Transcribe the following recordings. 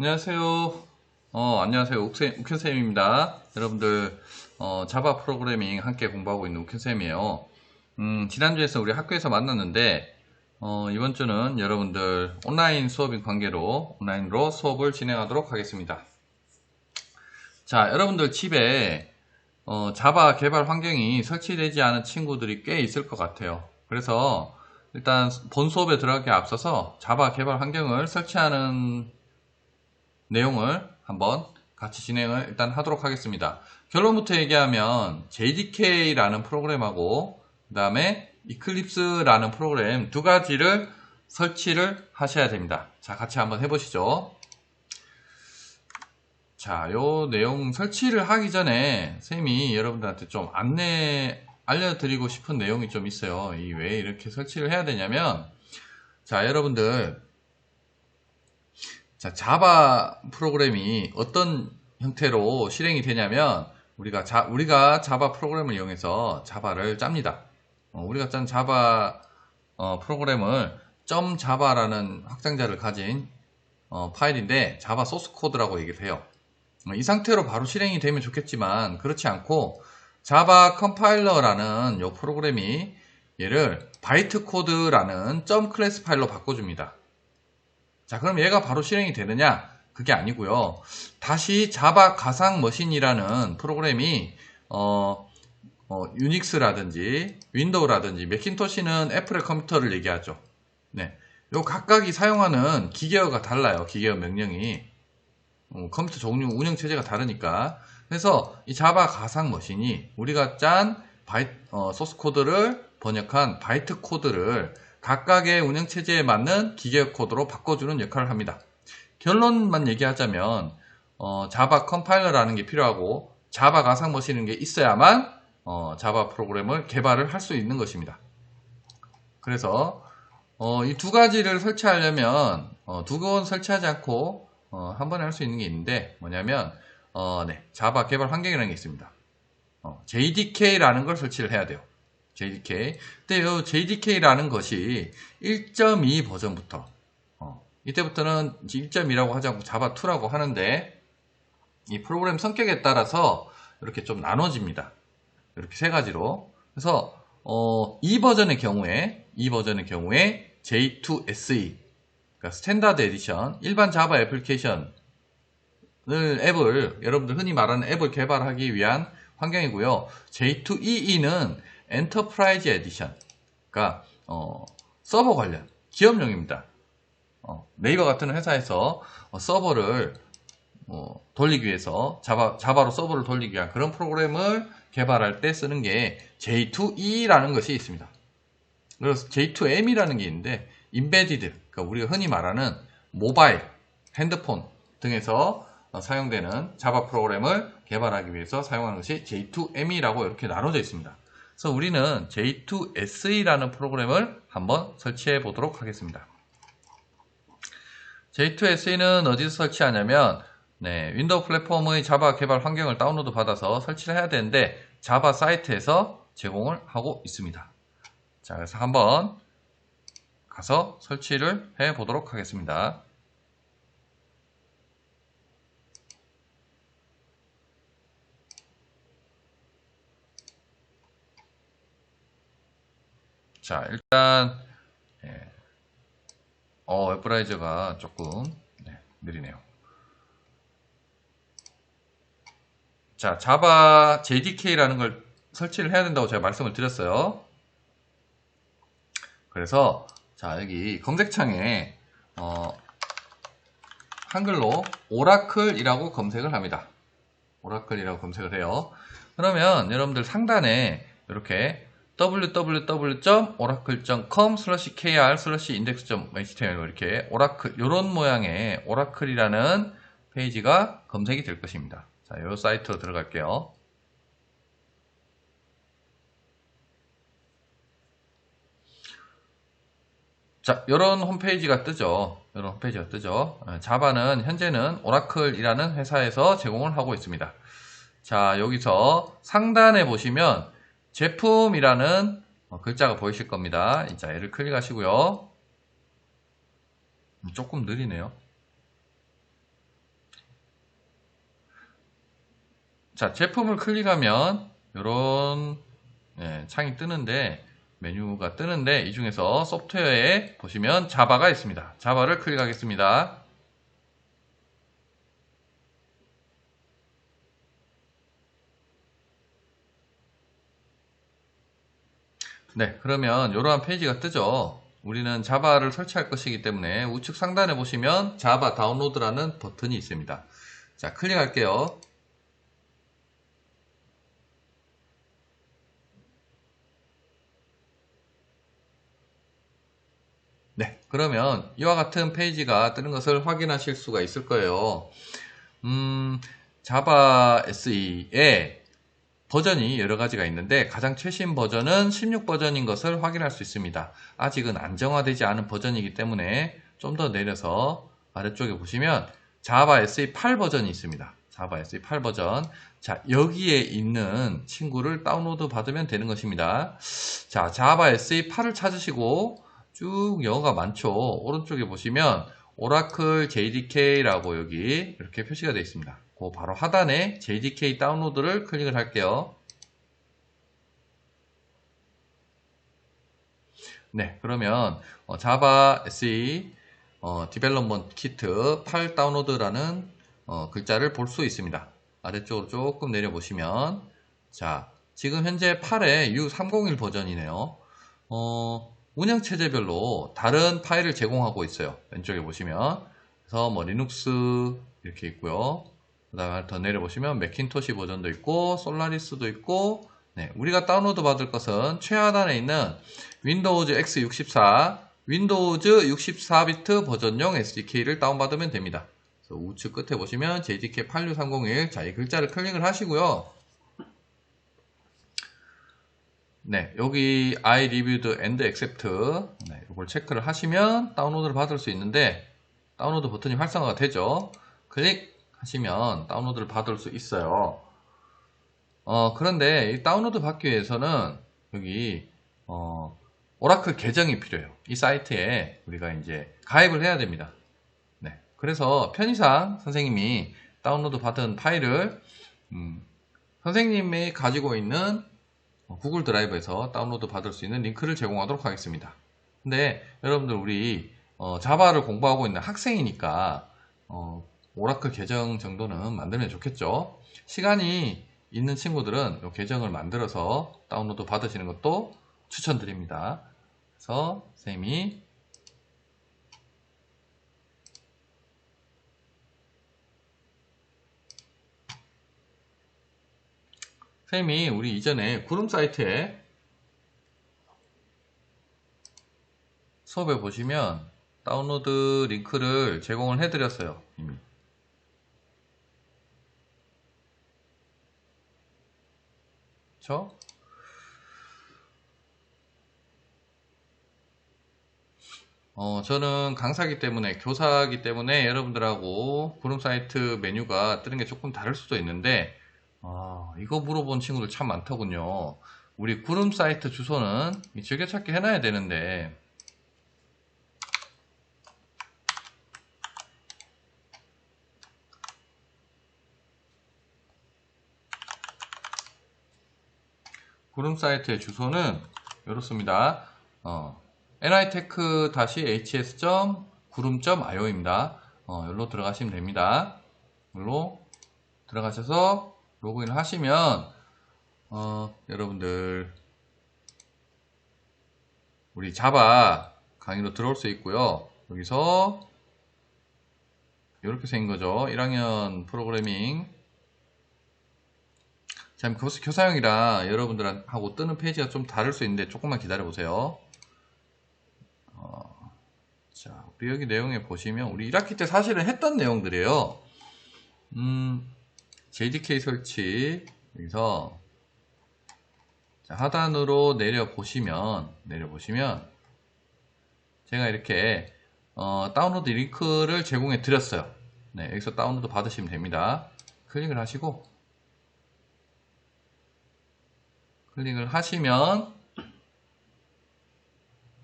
안녕하세요. 어, 안녕하세요. 욱현쌤입니다. 여러분들, 어, 자바 프로그래밍 함께 공부하고 있는 욱현쌤이에요. 음, 지난주에서 우리 학교에서 만났는데, 어, 이번 주는 여러분들 온라인 수업인 관계로 온라인으로 수업을 진행하도록 하겠습니다. 자, 여러분들 집에, 어, 자바 개발 환경이 설치되지 않은 친구들이 꽤 있을 것 같아요. 그래서, 일단 본 수업에 들어가기 앞서서 자바 개발 환경을 설치하는 내용을 한번 같이 진행을 일단 하도록 하겠습니다. 결론부터 얘기하면 JDK라는 프로그램하고 그 다음에 이클립스라는 프로그램 두 가지를 설치를 하셔야 됩니다. 자, 같이 한번 해보시죠. 자, 요 내용 설치를 하기 전에 쌤이 여러분들한테 좀 안내 알려드리고 싶은 내용이 좀 있어요. 이 왜 이렇게 설치를 해야 되냐면 자, 여러분들 자, 자바 프로그램이 어떤 형태로 실행이 되냐면 우리가 자, 우리가 자바 프로그램을 이용해서 자바를 짭니다. 어, 우리가 짠 자바 어, 프로그램을 점 자바라는 확장자를 가진 어, 파일인데 자바 소스 코드라고 얘기를 해요. 어, 이 상태로 바로 실행이 되면 좋겠지만 그렇지 않고 자바 컴파일러라는 이 프로그램이 얘를 바이트 코드라는 점 클래스 파일로 바꿔줍니다. 자, 그럼 얘가 바로 실행이 되느냐? 그게 아니고요. 다시 자바 가상 머신이라는 프로그램이 어, 어, 유닉스라든지 윈도우라든지 맥킨토시는 애플의 컴퓨터를 얘기하죠. 네. 요 각각이 사용하는 기계어가 달라요. 기계어 명령이. 어, 컴퓨터 종류 운영 체제가 다르니까 그래서 이 자바 가상 머신이 우리가 짠 바이, 어, 소스 코드를 번역한 바이트 코드를 각각의 운영 체제에 맞는 기계 코드로 바꿔주는 역할을 합니다. 결론만 얘기하자면 어, 자바 컴파일러라는 게 필요하고 자바 가상 머신인 게 있어야만 어, 자바 프로그램을 개발을 할 수 있는 것입니다. 그래서 어, 이 두 가지를 설치하려면 어, 두건 설치하지 않고 어, 한 번에 할 수 있는 게 있는데 뭐냐면 어, 네, 자바 개발 환경이라는 게 있습니다. 어, JDK라는 걸 설치를 해야 돼요. JDK. 근데 이 JDK라는 것이 1.2 버전부터 어, 이때부터는 1.2라고 하지 않고 자바 2라고 하는데 이 프로그램 성격에 따라서 이렇게 좀 나눠집니다. 이렇게 세 가지로. 그래서 어, 이 버전의 경우에 이 버전의 경우에 J2SE 그러니까 스탠다드 에디션 일반 자바 애플리케이션 을 앱을 여러분들 흔히 말하는 앱을 개발하기 위한 환경이고요. J2EE는 엔터프라이즈 에디션 그러니까 어, 서버 관련 기업용입니다. 어, 네이버 같은 회사에서 어, 서버를 어, 돌리기 위해서 자바, 자바로 서버를 돌리기 위한 그런 프로그램을 개발할 때 쓰는 게 J2E라는 것이 있습니다. 그래서 J2M이라는 게 있는데 인베디드 그러니까 우리가 흔히 말하는 모바일, 핸드폰 등에서 어, 사용되는 자바 프로그램을 개발하기 위해서 사용하는 것이 J2M이라고 이렇게 나눠져 있습니다. 그래서 우리는 J2SE라는 프로그램을 한번 설치해 보도록 하겠습니다. J2SE는 어디서 설치하냐면 네, 윈도우 플랫폼의 자바 개발 환경을 다운로드 받아서 설치를 해야 되는데 자바 사이트에서 제공을 하고 있습니다. 자, 그래서 한번 가서 설치를 해 보도록 하겠습니다. 자, 일단 예. 어, 웹브라이저가 조금 네, 느리네요. 자, 자바 JDK라는 걸 설치를 해야 된다고 제가 말씀을 드렸어요. 그래서 자, 여기 검색창에 어, 한글로 오라클이라고 검색을 합니다. 오라클이라고 검색을 해요. 그러면 여러분들 상단에 이렇게 www.oracle.com kr index.html 이렇게 오라클 이런 모양의 오라클이라는 페이지가 검색이 될 것입니다. 자, 이 사이트로 들어갈게요. 자, 이런 홈페이지가 뜨죠. 이런 홈페이지가 뜨죠. 어, 자바는 현재는 오라클이라는 회사에서 제공을 하고 있습니다. 자, 여기서 상단에 보시면 제품이라는 글자가 보이실 겁니다. 자, 얘를 클릭하시고요. 음, 조금 느리네요. 자, 제품을 클릭하면 이런 예, 창이 뜨는데 메뉴가 뜨는데 이 중에서 소프트웨어에 보시면 자바가 있습니다. 자바를 클릭하겠습니다. 네, 그러면 이러한 페이지가 뜨죠. 우리는 자바를 설치할 것이기 때문에 우측 상단에 보시면 자바 다운로드라는 버튼이 있습니다. 자, 클릭할게요. 네, 그러면 이와 같은 페이지가 뜨는 것을 확인하실 수가 있을 거예요. 음, 자바 SE에 버전이 여러 가지가 있는데 가장 최신 버전은 16 버전인 것을 확인할 수 있습니다. 아직은 안정화되지 않은 버전이기 때문에 좀 더 내려서 아래쪽에 보시면 자바 SE 8 버전이 있습니다. 자바 SE 8 버전. 자, 여기에 있는 친구를 다운로드 받으면 되는 것입니다. 자, 자바 SE 8을 찾으시고 쭉 영어가 많죠. 오른쪽에 보시면 오라클 JDK라고 여기 이렇게 표시가 되어 있습니다. 그 바로 하단에 JDK 다운로드를 클릭을 할게요. 네, 그러면 어, 자바 SE 어, 디벨롭먼트 키트 8 다운로드라는 어, 글자를 볼 수 있습니다. 아래쪽으로 조금 내려보시면 자, 지금 현재 8의 U301 버전이네요. 어, 운영 체제별로 다른 파일을 제공하고 있어요. 왼쪽에 보시면. 그래서 뭐 리눅스 이렇게 있고요. 그 다음에 더 내려보시면 맥킨토시 버전도 있고 솔라리스도 있고 네, 우리가 다운로드 받을 것은 최하단에 있는 윈도우즈 X64 윈도우즈 64비트 버전용 SDK를 다운받으면 됩니다. 우측 끝에 보시면 JDK 86301 자, 이 글자를 클릭을 하시고요. 네, 여기 I reviewed and accept 네, 이걸 체크를 하시면 다운로드를 받을 수 있는데 다운로드 버튼이 활성화가 되죠. 클릭하시면 다운로드를 받을 수 있어요. 어, 그런데 이 다운로드 받기 위해서는 여기 어, 오라클 계정이 필요해요. 이 사이트에 우리가 이제 가입을 해야 됩니다. 네, 그래서 편의상 선생님이 다운로드 받은 파일을 음, 선생님이 가지고 있는 어, 구글 드라이브에서 다운로드 받을 수 있는 링크를 제공하도록 하겠습니다. 근데 여러분들 우리 어, 자바를 공부하고 있는 학생이니까 어, 오라클 계정 정도는 만들면 좋겠죠. 시간이 있는 친구들은 이 계정을 만들어서 다운로드 받으시는 것도 추천드립니다. 그래서 쌤이 쌤이 우리 이전에 구름 사이트에 수업에 보시면 다운로드 링크를 제공을 해드렸어요. 이미. 그쵸? 어, 저는 강사기 때문에, 교사기 때문에 여러분들하고 구름 사이트 메뉴가 뜨는 게 조금 다를 수도 있는데, 아, 이거 물어본 친구들 참 많더군요. 우리 구름 사이트 주소는 즐겨찾기 해놔야 되는데, 구름 사이트의 주소는 이렇습니다. 어, nitech-hs.구름.io입니다. 어, 여기로 들어가시면 됩니다. 여기로 들어가셔서 로그인을 하시면 어, 여러분들 우리 자바 강의로 들어올 수 있고요. 여기서 이렇게 생긴 거죠. 1학년 프로그래밍 자, 교수, 교사형이라 여러분들하고 뜨는 페이지가 좀 다를 수 있는데 조금만 기다려 보세요. 어, 자, 여기 내용에 보시면 우리 1학기 때 사실은 했던 내용들이에요. 음, JDK 설치 여기서 자, 하단으로 내려 보시면 내려 보시면 제가 이렇게 어, 다운로드 링크를 제공해 드렸어요. 네, 여기서 다운로드 받으시면 됩니다. 클릭을 하시고 클릭을 하시면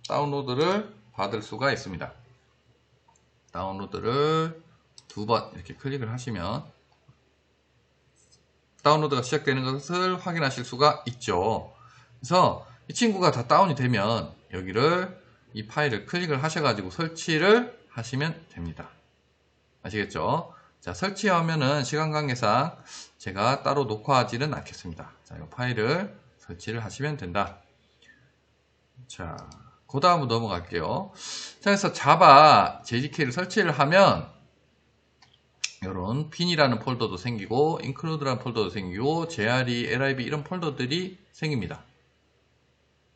다운로드를 받을 수가 있습니다. 다운로드를 두 번 이렇게 클릭을 하시면 다운로드가 시작되는 것을 확인하실 수가 있죠. 그래서 이 친구가 다 다운이 되면 여기를 이 파일을 클릭을 하셔가지고 설치를 하시면 됩니다. 아시겠죠? 자, 설치하면은 시간 관계상 제가 따로 녹화하지는 않겠습니다. 자, 이 파일을 설치를 하시면 된다. 자, 그 다음으로 넘어갈게요. 자, 그래서 자바 JDK를 설치를 하면 이런 핀이라는 폴더도 생기고 include라는 폴더도 생기고 JRE, LIB 이런 폴더들이 생깁니다.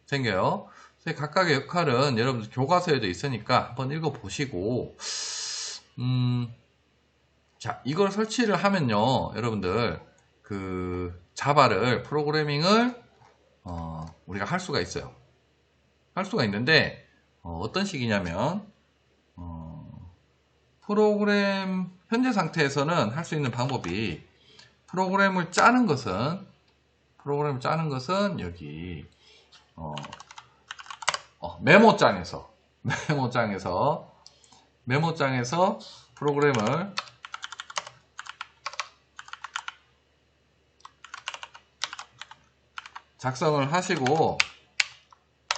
생겨요. 각각의 역할은 여러분들 교과서에도 있으니까 한번 읽어보시고 음, 자 이걸 설치를 하면요 여러분들 그 자바를 프로그래밍을 어, 우리가 할 수가 있어요. 할 수가 있는데 어, 떤 식이냐면 어, 프로그램 현재 상태에서는 할 수 있는 방법이 프로그램을 짜는 것은 프로그램을 짜는 것은 여기 어, 어, 메모장에서 메모장에서 메모장에서 프로그램을 작성을 하시고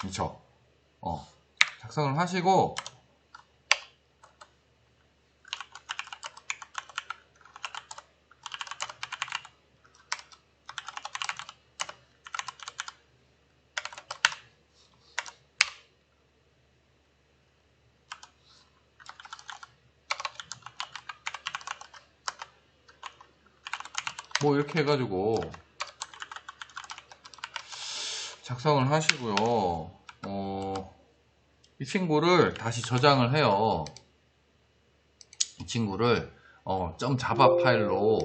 그렇죠. 어, 작성을 하시고 해가지고 작성을 하시고요. 어, 이 친구를 다시 저장을 해요. 이 친구를 어, 점 자바 파일로.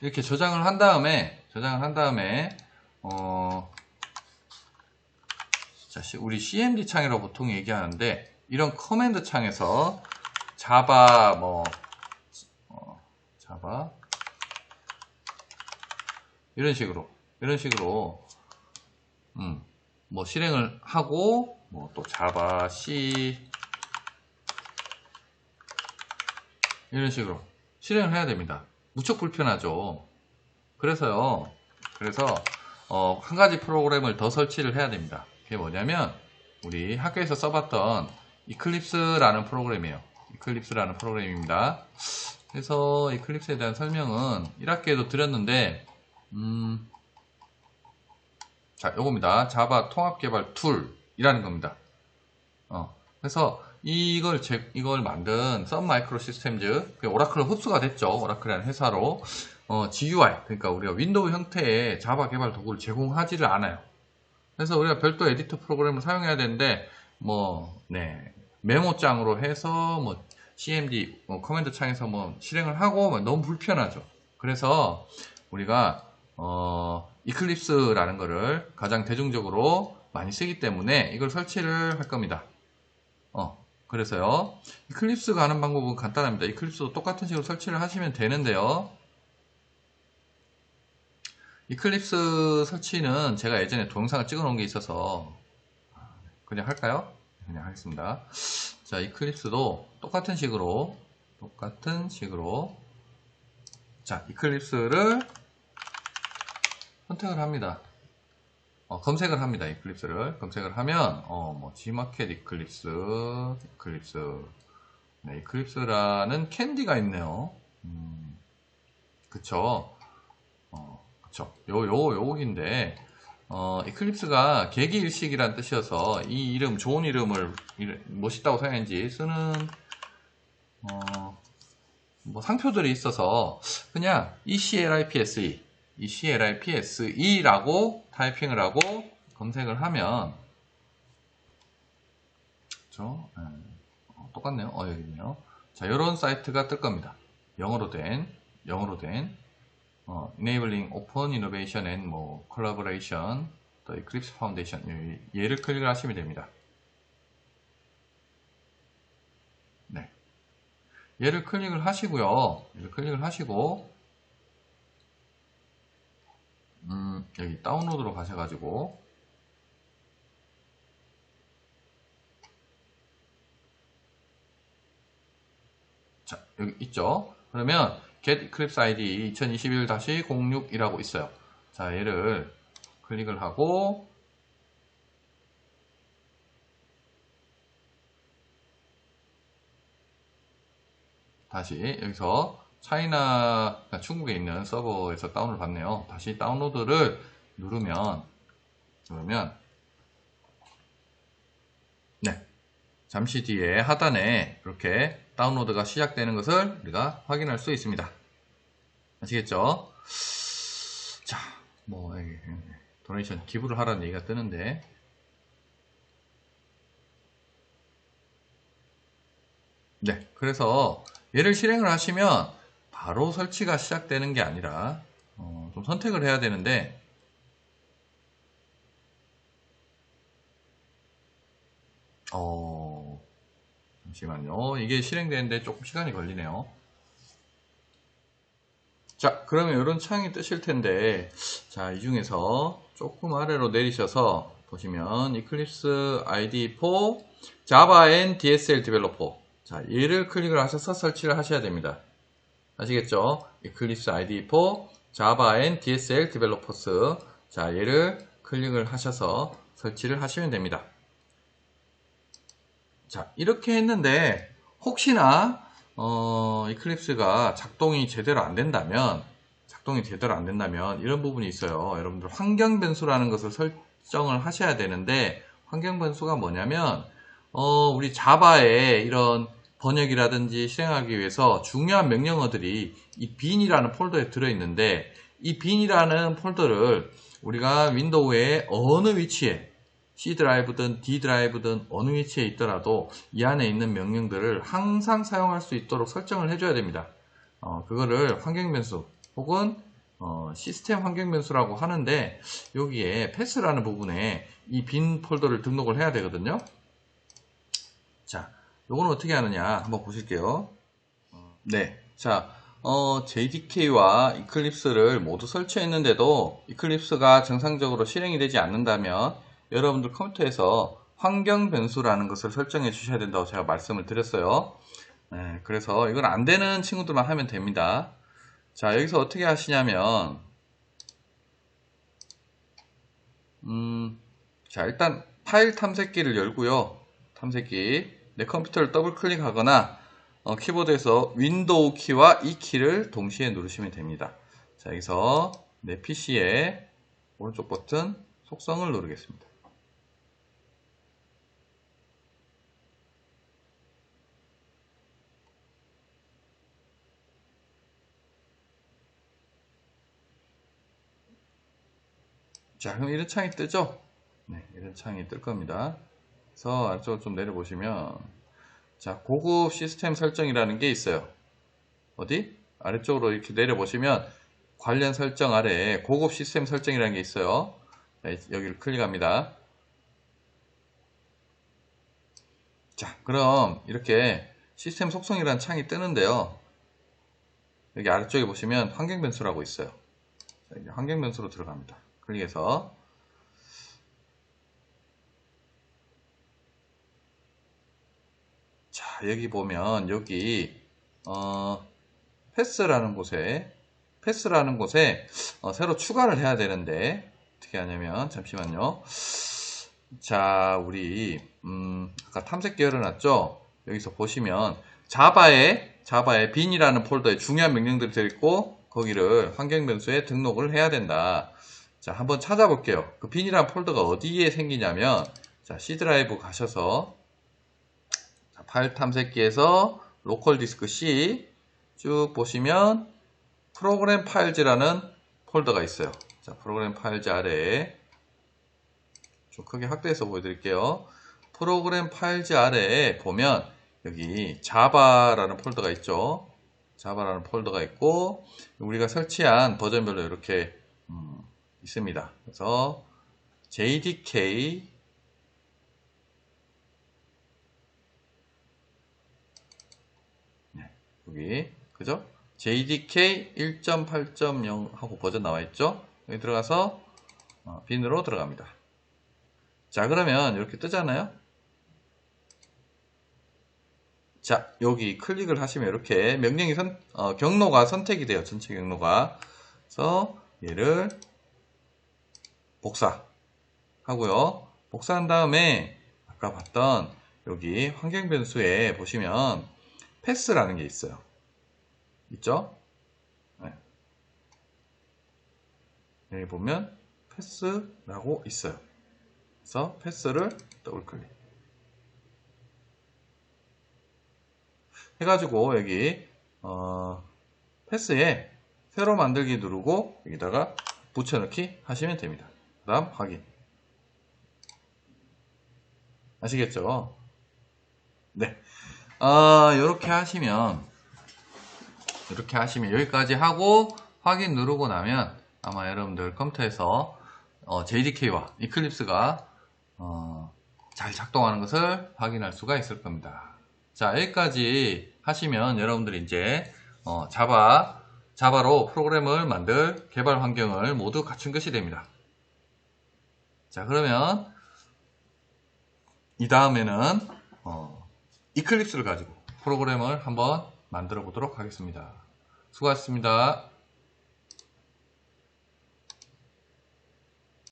이렇게 저장을 한 다음에 저장을 한 다음에 어, 자, 우리 CMD 창이라고 보통 얘기하는데 이런 커맨드 창에서 자바 뭐 어, 자바 이런 식으로 이런 식으로 음, 뭐 실행을 하고 뭐 또 자바 C 이런 식으로 실행을 해야 됩니다. 무척 불편하죠. 그래서요. 그래서 어, 한 가지 프로그램을 더 설치를 해야 됩니다. 그게 뭐냐면 우리 학교에서 써봤던 이클립스라는 프로그램이에요. 이클립스라는 프로그램입니다. 그래서 이클립스에 대한 설명은 1학기에도 드렸는데 음, 자, 요겁니다. 자바 통합개발 툴이라는 겁니다. 어, 그래서 이걸 제, 이걸 만든 썬 마이크로 시스템즈 오라클로 흡수가 됐죠. 오라클이라는 회사로 어, GUI 그러니까 우리가 윈도우 형태의 자바 개발 도구를 제공하지를 않아요. 그래서 우리가 별도 에디터 프로그램을 사용해야 되는데 뭐 네, 메모장으로 해서 뭐 CMD 뭐 커맨드 창에서 뭐 실행을 하고 뭐 너무 불편하죠. 그래서 우리가 어, 이클립스라는 거를 가장 대중적으로 많이 쓰기 때문에 이걸 설치를 할 겁니다. 어, 그래서요. 이클립스가 하는 방법은 간단합니다. 이클립스도 똑같은 식으로 설치를 하시면 되는데요. 이클립스 설치는 제가 예전에 동영상을 찍어 놓은 게 있어서 그냥 할까요? 그냥 하겠습니다. 자, 이클립스도 똑같은 식으로 똑같은 식으로 자, 이클립스를 선택을 합니다. 어, 검색을 합니다. 이클립스를 검색을 하면 어, 뭐 G마켓 이클립스, 이클립스, 네, 이클립스라는 캔디가 있네요. 음, 그쵸? 어, 그쵸? 요, 요, 요긴데 어, 이클립스가 계기일식이란 뜻이어서 이 이름, 좋은 이름을 멋있다고 생각했는지 쓰는 어, 뭐 상표들이 있어서 그냥 ECLIPSE, ECLIPSE라고 타이핑을 하고 검색을 하면 그렇죠? 네. 어, 똑같네요. 어, 여기 있네요. 자, 이런 사이트가 뜰 겁니다. 영어로 된, 영어로 된 어, enabling open innovation and 뭐 collaboration, 또 Eclipse Foundation 얘를 클릭을 하시면 됩니다. 네, 얘를 클릭을 하시고요. 얘를 클릭을 하시고 음, 여기 다운로드로 가셔가지고 자 여기 있죠 그러면 get eclipse id 2021-06이라고 있어요. 자, 얘를 클릭을 하고 다시 여기서 차이나 그러니까 중국에 있는 서버에서 다운을 받네요. 다시 다운로드를 누르면 누르면 네 잠시 뒤에 하단에 이렇게 다운로드가 시작되는 것을 우리가 확인할 수 있습니다. 아시겠죠? 자, 뭐 도네이션 기부를 하라는 얘기가 뜨는데 네, 그래서 얘를 실행을 하시면 바로 설치가 시작되는 게 아니라 어, 좀 선택을 해야 되는데 어, 잠시만요. 이게 실행되는데 조금 시간이 걸리네요. 자, 그러면 이런 창이 뜨실 텐데, 자, 이 중에서 조금 아래로 내리셔서 보시면 Eclipse ID4 Java and DSL Developer 자, 얘를 클릭을 하셔서 설치를 하셔야 됩니다. 아시겠죠? Eclipse ID4 Java and DSL Developers 자, 얘를 클릭을 하셔서 설치를 하시면 됩니다. 자, 이렇게 했는데 혹시나 어, 이클립스가 작동이 제대로 안 된다면 작동이 제대로 안 된다면 이런 부분이 있어요. 여러분들 환경 변수라는 것을 설정을 하셔야 되는데 환경 변수가 뭐냐면 어, 우리 자바에 이런 번역이라든지 실행하기 위해서 중요한 명령어들이 이 bin이라는 폴더에 들어있는데 이 bin이라는 폴더를 우리가 윈도우의 어느 위치에 C 드라이브든 D 드라이브든 어느 위치에 있더라도 이 안에 있는 명령들을 항상 사용할 수 있도록 설정을 해줘야 됩니다. 어, 그거를 환경 변수 혹은 어, 시스템 환경 변수라고 하는데 여기에 패스라는 부분에 이 빈 폴더를 등록을 해야 되거든요. 자, 요거는 어떻게 하느냐 한번 보실게요. 네, 자, 어, JDK와 이클립스를 모두 설치했는데도 이클립스가 정상적으로 실행이 되지 않는다면 여러분들 컴퓨터에서 환경 변수라는 것을 설정해 주셔야 된다고 제가 말씀을 드렸어요. 네, 그래서 이건 안 되는 친구들만 하면 됩니다. 자, 여기서 어떻게 하시냐면, 음, 자, 일단 파일 탐색기를 열고요. 탐색기. 내 컴퓨터를 더블 클릭하거나 어, 키보드에서 윈도우 키와 이 키를 동시에 누르시면 됩니다. 자, 여기서 내 PC에 오른쪽 버튼 속성을 누르겠습니다. 자, 그럼 이런 창이 뜨죠? 네, 이런 창이 뜰 겁니다. 그래서 아래쪽으로 좀 내려보시면 자, 고급 시스템 설정이라는 게 있어요. 어디? 아래쪽으로 이렇게 내려보시면 관련 설정 아래에 고급 시스템 설정이라는 게 있어요. 자, 여기를 클릭합니다. 자, 그럼 이렇게 시스템 속성이라는 창이 뜨는데요. 여기 아래쪽에 보시면 환경 변수라고 있어요. 자, 이제 환경 변수로 들어갑니다. 클릭해서 자 여기 보면 여기 어, 패스라는 곳에 패스라는 곳에 어, 새로 추가를 해야 되는데 어떻게 하냐면 잠시만요. 자 우리 음, 아까 탐색기 열어놨죠? 여기서 보시면 자바에 자바에 bin이라는 폴더에 중요한 명령들이 들어있고 거기를 환경 변수에 등록을 해야 된다 자, 한번 찾아볼게요. 그 빈이란 폴더가 어디에 생기냐면, 자, C 드라이브 가셔서, 자, 파일 탐색기에서 로컬 디스크 C 쭉 보시면, 프로그램 파일즈라는 폴더가 있어요. 자, 프로그램 파일즈 아래에, 좀 크게 확대해서 보여드릴게요. 프로그램 파일즈 아래에 보면, 여기 자바라는 폴더가 있죠. 자바라는 폴더가 있고, 우리가 설치한 버전별로 이렇게, 음, 있습니다. 그래서 JDK 네, 여기 그죠? JDK 1.8.0 하고 버전 나와 있죠? 여기 들어가서 어, 빈으로 들어갑니다. 자 그러면 이렇게 뜨잖아요. 자, 여기 클릭을 하시면 이렇게 명령이 선, 어, 경로가 선택이 돼요. 전체 경로가. 그래서 얘를 복사 하고요. 복사한 다음에 아까 봤던 여기 환경 변수에 보시면 패스라는 게 있어요. 있죠? 네. 여기 보면 패스라고 있어요. 그래서 패스를 더블 클릭. 해가지고 여기 어, 패스에 새로 만들기 누르고 여기다가 붙여넣기 하시면 됩니다. 그 다음 확인. 아시겠죠? 네. 어, 이렇게 하시면 이렇게 하시면 여기까지 하고 확인 누르고 나면 아마 여러분들 컴퓨터에서 어, JDK와 이클립스가 어, 잘 작동하는 것을 확인할 수가 있을 겁니다. 자 여기까지 하시면 여러분들이 이제 어, 자바 자바로 프로그램을 만들 개발 환경을 모두 갖춘 것이 됩니다. 자 그러면 이 다음에는 어, 이클립스를 가지고 프로그램을 한번 만들어 보도록 하겠습니다. 수고하셨습니다.